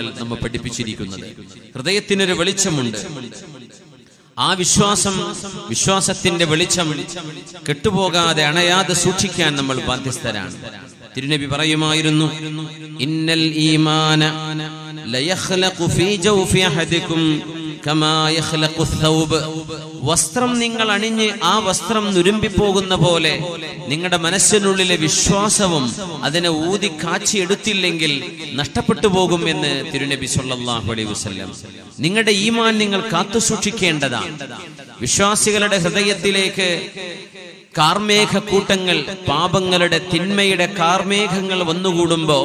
നമ്മെ പഠിപ്പിച്ചിരിക്കുന്നത്. ഹൃദയത്തിനൊരു വെളിച്ചമുണ്ട്. ആ വിശ്വാസം വിശ്വാസത്തിന്റെ വെളിച്ചം കെട്ടുപോകാതെ അണയാതെ സൂക്ഷിക്കാൻ നമ്മൾ ബാധ്യസ്ഥരാണ്. തിരുനബി പറയുമായിരുന്നു ഇന്നൽ ഈമാന ലയഖ്ലഖു ഫീ ജൗഫി അഹദികും വസ്ത്രം നിങ്ങൾ അണിഞ്ഞ് ആ വസ്ത്രം നുരുമ്പിപ്പോകുന്ന പോലെ നിങ്ങളുടെ മനസ്സിനുള്ളിലെ വിശ്വാസവും അതിനെ ഊതി കാച്ചിയെടുത്തില്ലെങ്കിൽ നഷ്ടപ്പെട്ടു പോകും എന്ന് തിരുനബി സല്ലല്ലാഹു അലൈഹി വസല്ലം. നിങ്ങളുടെ ഈമാൻ നിങ്ങൾ കാത്തു സൂക്ഷിക്കേണ്ടതാണ് വിശ്വാസികളുടെ ഹൃദയത്തിലേക്ക് കാർമേഘ കൂട്ടങ്ങൾ പാപങ്ങളുടെ തിന്മയുടെ കാർമേഘങ്ങൾ വന്നുകൂടുമ്പോ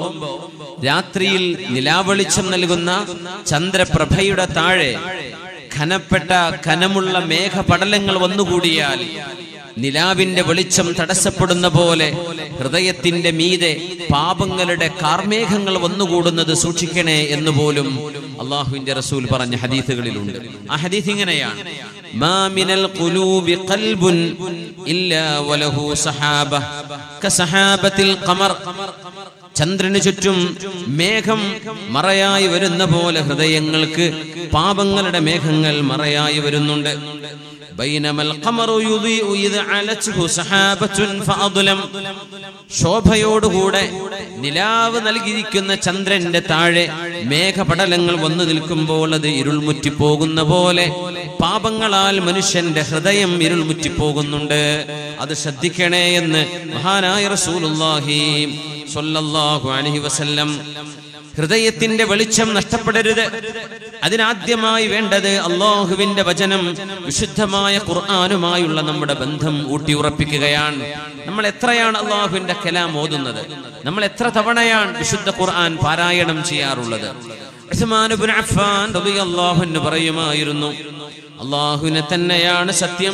രാത്രിയിൽ നിലാവെളിച്ചം നൽകുന്ന ചന്ദ്രപ്രഭയുടെ താഴെ ഘനപ്പെട്ട ഘനമുള്ള മേഘപടലങ്ങൾ വന്നുകൂടിയാൽ നിലാവിന്റെ വെളിച്ചം തടസ്സപ്പെടുന്ന പോലെ ഹൃദയത്തിന്റെ മീതെ പാപങ്ങളുടെ കാർമേഘങ്ങൾ വന്നുകൂടുന്നത് സൂക്ഷിക്കണേ എന്ന് പോലും അള്ളാഹുവിന്റെ റസൂൽ പറഞ്ഞ ഹദീസുകളിലുണ്ട്. ആ ഹദീസ് ഇങ്ങനെയാണ്. ഇല്ലാ വലഹു സഹാബ. കസഹാബത്തിൽ ഖമർ. ചന്ദ്രന് ചുറ്റും മേഘം മറയായി വരുന്ന പോലെ ഹൃദയങ്ങൾക്ക് പാപങ്ങളുടെ മേഘങ്ങൾ മറയായി വരുന്നുണ്ട്. ശോഭയോടുകൂടെ നിലാവ് നൽകിയിരിക്കുന്ന ചന്ദ്രന്റെ താഴെ മേഘപടലങ്ങൾ വന്നു നിൽക്കുമ്പോൾ അത് ഇരുൾമുറ്റിപ്പോകുന്ന പോലെ പാപങ്ങളാൽ മനുഷ്യന്റെ ഹൃദയം ഇരുൾമുറ്റിപ്പോകുന്നുണ്ട് അത് ശ്രദ്ധിക്കണേ എന്ന് മഹാനായ റസൂലുള്ളാഹി സ്വല്ലല്ലാഹു അലൈഹി വസല്ലം. ഹൃദയത്തിന്റെ വെളിച്ചം നഷ്ടപ്പെടരുത്. അതിനാദ്യമായി വേണ്ടത് അള്ളാഹുവിന്റെ വചനം വിശുദ്ധമായ ഖുർആാനുമായുള്ള നമ്മുടെ ബന്ധം ഊട്ടിയുറപ്പിക്കുകയാണ്. നമ്മൾ എത്രയാണ് അള്ളാഹുവിന്റെ കലാം ഓതുന്നത്? നമ്മൾ എത്ര തവണയാണ് വിശുദ്ധ ഖുർആൻ പാരായണം ചെയ്യാറുള്ളത്? ഉസ്മാൻ അഫ്ഫാൻ പറയുമായിരുന്നു അള്ളാഹുവിനെ തന്നെയാണ് സത്യം.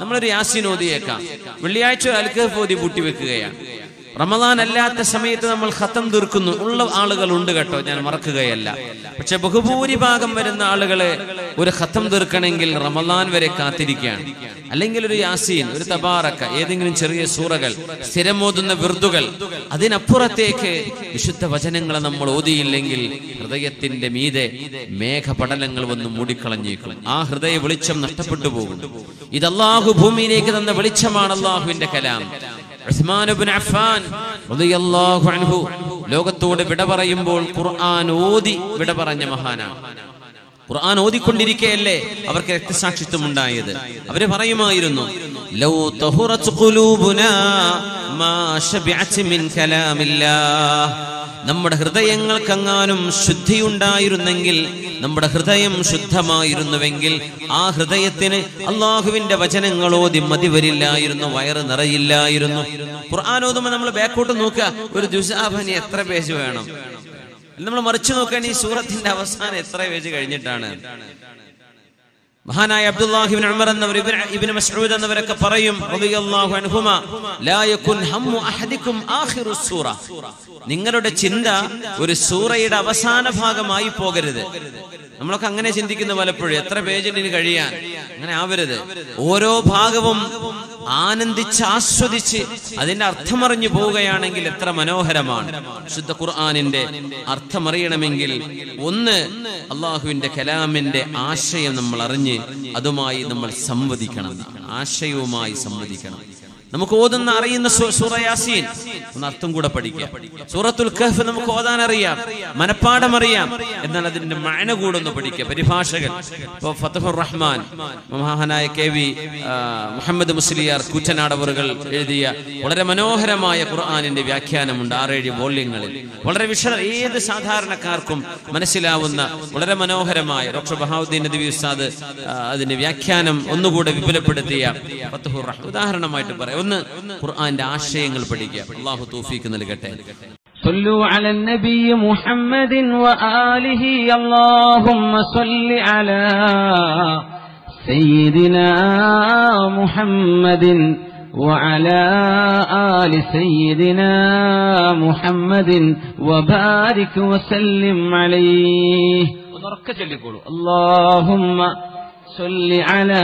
നമ്മളൊരു യാസിനോദിയേക്കാം വെള്ളിയാഴ്ച ഒരു അൽക്കഹഫ് പൂട്ടി വെക്കുകയാണ് റമദാൻ അല്ലാത്ത സമയത്ത് നമ്മൾ ഹത്തം തീർക്കുന്നു. ഉള്ള ആളുകൾ ഉണ്ട് കേട്ടോ ഞാൻ മറക്കുകയല്ല. പക്ഷെ ബഹുഭൂരിഭാഗം വരുന്ന ആളുകളെ ഒരു ഹത്തം തീർക്കണമെങ്കിൽ റമദാൻ വരെ കാത്തിരിക്കുകയാണ്. അല്ലെങ്കിൽ ഒരു യാസീൻ ഒരു തബാറക്ക ഏതെങ്കിലും ചെറിയ സൂറകൾ സ്ഥിരമോതുന്ന വിർദുകൾ അതിനപ്പുറത്തേക്ക് വിശുദ്ധ വചനങ്ങളെ നമ്മൾ ഓതിയില്ലെങ്കിൽ ഹൃദയത്തിന്റെ മീതെ മേഘപടലങ്ങൾ വന്ന് മൂടിക്കളഞ്ഞേക്കും. ആ ഹൃദയ വെളിച്ചം നഷ്ടപ്പെട്ടു പോകും. ഇത് അള്ളാഹു ഭൂമിയിലേക്ക് തന്ന വെളിച്ചമാണ് അള്ളാഹുവിന്റെ കലാം. അൻഹു ലോകത്തോട് വിട പറയുമ്പോൾ ഖുർആൻ ഓതി വിട പറഞ്ഞ മഹാനാണ്. ഖുർആൻ ഓതിക്കൊണ്ടിരിക്കുകയല്ലേ അവർക്ക് രക്തസാക്ഷിത്വം ഉണ്ടായത്. അവർ പറയുമായിരുന്നു ലൗ ഖുലൂബുനാ മാ മിൻ കലാമില്ലാഹ്. നമ്മുടെ ഹൃദയങ്ങൾക്കെങ്ങാനും ശുദ്ധിയുണ്ടായിരുന്നെങ്കിൽ നമ്മുടെ ഹൃദയം ശുദ്ധമായിരുന്നുവെങ്കിൽ ആ ഹൃദയത്തിന് അള്ളാഹുവിന്റെ വചനങ്ങൾ ഓതി മതി വരില്ലായിരുന്നു വയറ് നിറയില്ലായിരുന്നു. ഖുർആൻ ഓതുമ്പോൾ നമ്മൾ ബാക്കോട്ട് നോക്കുക ഒരു ദുസാഭനി എത്ര പേജ് വേണം? നമ്മൾ മറിച്ചു നോക്കാൻ ഈ സൂറത്തിന്റെ അവസാനം എത്ര പേജ് കഴിഞ്ഞിട്ടാണ്? മഹാനായ അബ്ദുല്ലാഹിബിൻ ഉമർ എന്നവർ ഇബ്നു മസ്ഊദ് എന്നവരൊക്കെ പറയും റളിയല്ലാഹു അൻഹുമ ലാ യകുൻ ഹമ്മു അഹദികും ആഖിറു സൂറ. നിങ്ങളുടെ ചിന്ത ഒരു സൂറയുടെ അവസാന ഭാഗമായി പോകരുത്. നമ്മളൊക്കെ അങ്ങനെ ചിന്തിക്കുന്ന പലപ്പോഴും എത്ര പേജിന് ഇനി കഴിയാൻ. അങ്ങനെ ആവരുത്. ഓരോ ഭാഗവും ആനന്ദിച്ച് ആസ്വദിച്ച് അതിന്റെ അർത്ഥമറിഞ്ഞു പോവുകയാണെങ്കിൽ എത്ര മനോഹരമാണ്. ശുദ്ധ ഖുർആാനിന്റെ അർത്ഥമറിയണമെങ്കിൽ ഒന്ന് അള്ളാഹുവിന്റെ കലാമിന്റെ ആശയം നമ്മൾ അറിഞ്ഞ് അതുമായി നമ്മൾ സംവദിക്കണം. ആശയവുമായി സംവദിക്കണം. നമുക്ക് ഓതുന്ന അറിയുന്ന സൂറ യാസീൻ. ഒന്ന് അർത്ഥം കൂടെ പഠിക്കാം. സൂറത്തുൽ കഹഫ് നമുക്ക് ഓതാൻ അറിയാം മനപ്പാഠം അറിയാം. എന്നാൽ അതിന്റെ മഴ കൂടെ ഒന്ന് പഠിക്കുക പരിഭാഷകൻ ഇപ്പൊ ഫതഹുർ റഹ്മാൻ മഹാനായ കെ വി മുഹമ്മദ് മുസ്ലിയാർ കൂറ്റനാടവറുകൾ എഴുതിയ വളരെ മനോഹരമായ ഖുർആാനിന്റെ വ്യാഖ്യാനമുണ്ട് ആറേഴ് വോള്യങ്ങളിൽ. വളരെ വിഷ ഏത് സാധാരണക്കാർക്കും മനസ്സിലാവുന്ന വളരെ മനോഹരമായ ഡോക്ടർ ബഹാവുദ്ദീൻ നദി ഉസ്താദ് അതിന്റെ വ്യാഖ്യാനം ഒന്നുകൂടെ വിപുലപ്പെടുത്തിയ ഫത്തഹുർ റഹ്മാൻ. ഉദാഹരണമായിട്ട് പറയാം. ഒന്ന് ഖുർആന്റെ ആശയങ്ങൾ പഠിക്കുക അള്ളാഹു തൗഫീക്ക് നൽകട്ടെ صلوا على النبي محمد وآله اللهم صل على سيدنا محمد وعلى آل سيدنا محمد وبارك وسلم عليه اللهم صل على